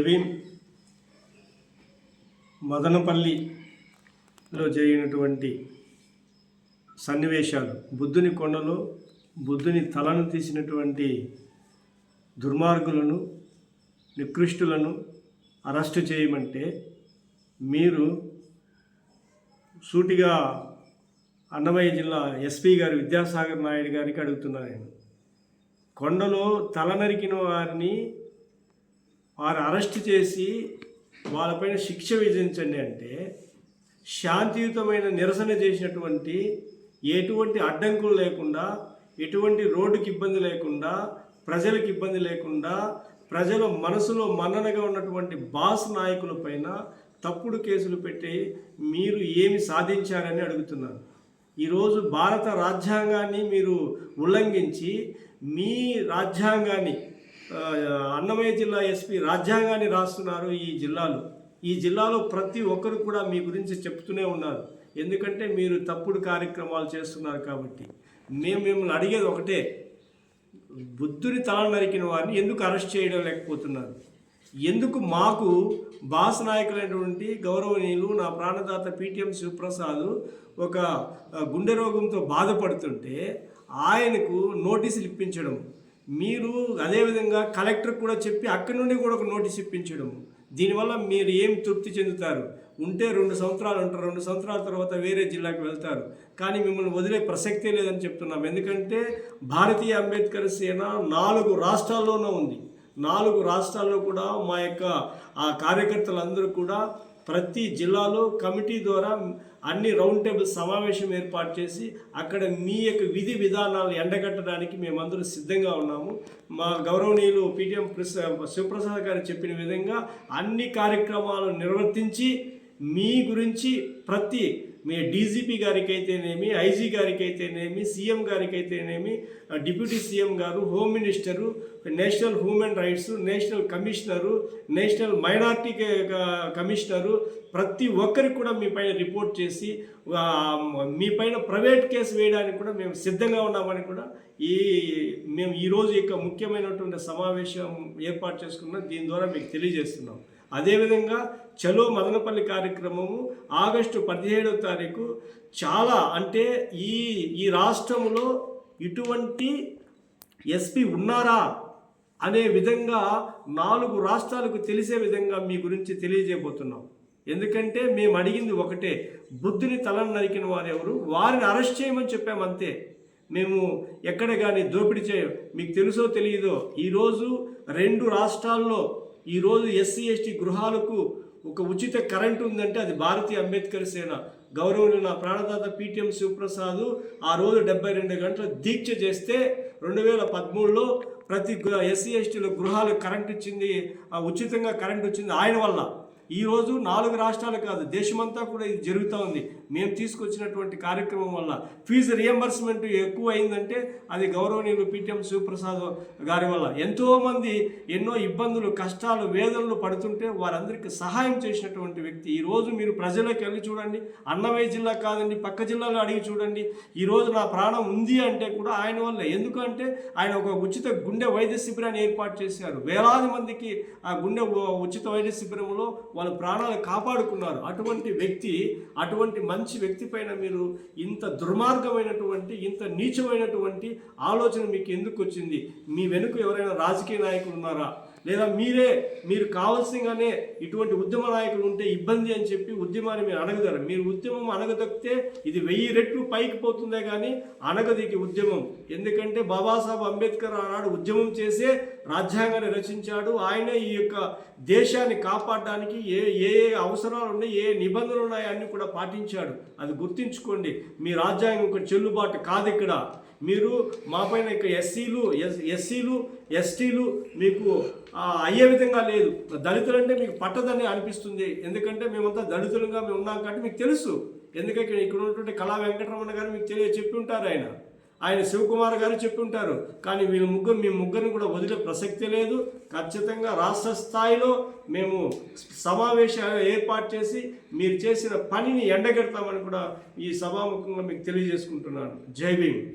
ప్రవీణ్ మదనపల్లిలో జరిగినటువంటి సన్నివేశాలు. బుద్ధుని కొండలో బుద్ధుని తలను తీసినటువంటి దుర్మార్గులను నికృష్టులను అరెస్టు చేయమంటే మీరు సూటిగా అన్నమయ్య జిల్లా ఎస్పీ గారు విద్యాసాగర్ నాయుడు గారికి అడుగుతున్నా నేను. కొండలో తల నరికిన వారిని వారు అరెస్ట్ చేసి వాళ్ళపైన శిక్ష విధించండి అంటే శాంతియుతమైన నిరసన చేసినటువంటి ఎటువంటి అడ్డంకులు లేకుండా ఎటువంటి రోడ్డుకి ఇబ్బంది లేకుండా ప్రజలకు ఇబ్బంది లేకుండా ప్రజల మనసులో మన్ననగా ఉన్నటువంటి బాస్ నాయకుల పైన తప్పుడు కేసులు పెట్టి మీరు ఏమి సాధించారని అడుగుతున్నాను. ఈరోజు భారత రాజ్యాంగాన్ని మీరు ఉల్లంఘించి మీ రాజ్యాంగాన్ని అన్నమయ్య జిల్లా ఎస్పీ రాజ్యాంగాన్ని రాస్తున్నారు ఈ జిల్లాలో. ఈ జిల్లాలో ప్రతి ఒక్కరు కూడా మీ గురించి చెప్తూనే ఉన్నారు. ఎందుకంటే మీరు తప్పుడు కార్యక్రమాలు చేస్తున్నారు కాబట్టి. మేము మిమ్మల్ని అడిగేది ఒకటే. బుద్ధుని తల నరికిన వారిని ఎందుకు అరెస్ట్ చేయడం లేకపోతున్నారు? ఎందుకు మాకు బాస్ నాయకులైనటువంటి గౌరవనీయులు నా ప్రాణదాత పిటిఎం శివప్రసాద్ ఒక గుండె రోగంతో బాధపడుతుంటే ఆయనకు నోటీసులు ఇప్పించడం. మీరు అదేవిధంగా కలెక్టర్ కూడా చెప్పి అక్కడి నుండి కూడా ఒక నోటీస్ ఇప్పించడం దీనివల్ల మీరు ఏం తృప్తి చెందుతారు? ఉంటే రెండు సంవత్సరాలు ఉంటారు రెండు సంవత్సరాల తర్వాత వేరే జిల్లాకు వెళ్తారు. కానీ మిమ్మల్ని వదిలే ప్రసక్తే లేదని చెప్తున్నాం. ఎందుకంటే భారతీయ అంబేద్కర్ సేన నాలుగు రాష్ట్రాల్లోనూ ఉంది. నాలుగు రాష్ట్రాల్లో కూడా మా యొక్క ఆ కార్యకర్తలందరూ కూడా ప్రతి జిల్లాలో కమిటీ ద్వారా అన్ని రౌండ్ టేబుల్ సమావేశం ఏర్పాటు చేసి అక్కడ మీ యొక్క విధి విధానాలు ఎండగట్టడానికి మేమందరూ సిద్ధంగా ఉన్నాము. మా గౌరవనీయులు పీటీఎం శివప్రసాద్ గారు చెప్పిన విధంగా అన్ని కార్యక్రమాలు నిర్వర్తించి మీ గురించి ప్రతి మీ డీజీపీ గారికి అయితేనేమి ఐజీ గారికి అయితేనేమి సీఎం గారికి అయితేనేమి డిప్యూటీ సీఎం గారు home minister national human rights national commissioner national minority commissioner ప్రతి ఒక్కరికి కూడా మీ పైన రిపోర్ట్ చేసి మీ పైన ప్రైవేట్ కేసు వేయడానికి కూడా మేము సిద్ధంగా ఉన్నామని కూడా ఈ మేము ఈరోజు యొక్క ముఖ్యమైనటువంటి సమావేశం ఏర్పాటు చేసుకున్నాం దీని ద్వారా మీకు తెలియజేస్తున్నాం. అదేవిధంగా చలో మదనపల్లి కార్యక్రమము ఆగస్టు పదిహేడవ తారీఖు చాలా అంటే ఈ ఈ రాష్ట్రంలో ఇటువంటి ఎస్పీ ఉన్నారా అనే విధంగా నాలుగు రాష్ట్రాలకు తెలిసే విధంగా మీ గురించి తెలియజేయబోతున్నాం. ఎందుకంటే మేము అడిగింది ఒకటే బుద్ధుని తలను నరికిన వారెవరు వారిని అరెస్ట్ చేయమని చెప్పాము అంతే. మేము ఎక్కడ కానీ దోపిడీ చేయం. మీకు తెలుసో తెలియదో ఈరోజు రెండు రాష్ట్రాల్లో ఈరోజు ఎస్సీ ఎస్టీ గృహాలకు ఒక ఉచిత కరెంట్ ఉందంటే అది భారతీయ అంబేద్కర్ సేన. గౌరవులు నా ప్రాణదాత పీటీఎం శివప్రసాద్ ఆ రోజు డెబ్బై రెండు గంటల దీక్ష చేస్తే రెండు వేల పదమూడులో ప్రతి ఎస్సీ ఎస్టీల గృహాలకు కరెంట్ ఇచ్చింది ఉచితంగా కరెంట్ వచ్చింది ఆయన వల్ల. ఈరోజు నాలుగు రాష్ట్రాలు కాదు దేశమంతా కూడా ఇది జరుగుతూ ఉంది. మేము తీసుకొచ్చినటువంటి కార్యక్రమం వల్ల ఫీజు రియంబర్స్మెంట్ ఎక్కువ అయిందంటే అది గౌరవనీయులు పిటిఎం శివప్రసాద్ గారి వల్ల. ఎంతోమంది ఎన్నో ఇబ్బందులు కష్టాలు వేదనలు పడుతుంటే వారందరికీ సహాయం చేసినటువంటి వ్యక్తి. ఈరోజు మీరు ప్రజలకు వెళ్ళి చూడండి. అన్నమయ్య జిల్లా కాదండి పక్క జిల్లాలో అడిగి చూడండి. ఈరోజు నా ప్రాణం ఉంది అంటే కూడా ఆయన వల్ల. ఎందుకంటే ఆయన ఒక ఉచిత గుండె వైద్య శిబిరాన్ని ఏర్పాటు చేశారు. వేలాది మందికి ఆ గుండె ఉచిత వైద్య శిబిరంలో వాళ్ళ ప్రాణాలు కాపాడుకున్నారు. అటువంటి వ్యక్తి అటువంటి మంచి వ్యక్తి పైన మీరు ఇంత దుర్మార్గమైనటువంటి ఇంత నీచమైనటువంటి ఆలోచన మీకు ఎందుకు వచ్చింది? మీ వెనుక ఎవరైనా రాజకీయ నాయకులు ఉన్నారా? లేదా మీరే మీరు కావాల్సిందనే ఇటువంటి ఉద్యమ నాయకులు ఉంటే ఇబ్బంది అని చెప్పి ఉద్యమాన్ని మీరు అడగదారు మీరు ఉద్యమం అణగదొక్కితే ఇది వెయ్యి రెట్లు పైకి పోతుందే కానీ అణగదికి ఉద్యమం. ఎందుకంటే బాబాసాహెబ్ అంబేద్కర్ ఆనాడు ఉద్యమం చేసే రాజ్యాంగాన్ని రచించాడు. ఆయనే ఈ యొక్క దేశాన్ని కాపాడడానికి ఏ ఏ ఏ అవసరాలు ఉన్నాయి ఏ నిబంధనలు ఉన్నాయి అన్ని కూడా పాటించాడు. అది గుర్తించుకోండి. మీ రాజ్యాంగం ఒక చెల్లుబాటు కాదు ఇక్కడ మీరు మా పైన ఇక ఎస్సీలు ఎస్ ఎస్సీలు ఎస్టీలు మీకు అయ్యే విధంగా లేదు. దళితులంటే మీకు పట్టదని అనిపిస్తుంది. ఎందుకంటే మేమంతా దళితులుగా మేము ఉన్నాం కాబట్టి మీకు తెలుసు. ఎందుకంటే ఇక్కడ ఉన్నటువంటి కళా వెంకటరమణ గారు మీకు తెలియ చెప్పి ఉంటారు ఆయన. ఆయన శివకుమార్ గారు చెప్పి ఉంటారు. కానీ వీళ్ళ ముగ్గురు మీ ముగ్గురిని కూడా వదిలే ప్రసక్తి లేదు. ఖచ్చితంగా రాష్ట్ర స్థాయిలో మేము సమావేశాలు ఏర్పాటు చేసి మీరు చేసిన పనిని ఎండగెడతామని కూడా ఈ సభాముఖంగా మీకు తెలియజేసుకుంటున్నాను. జై భీమ్.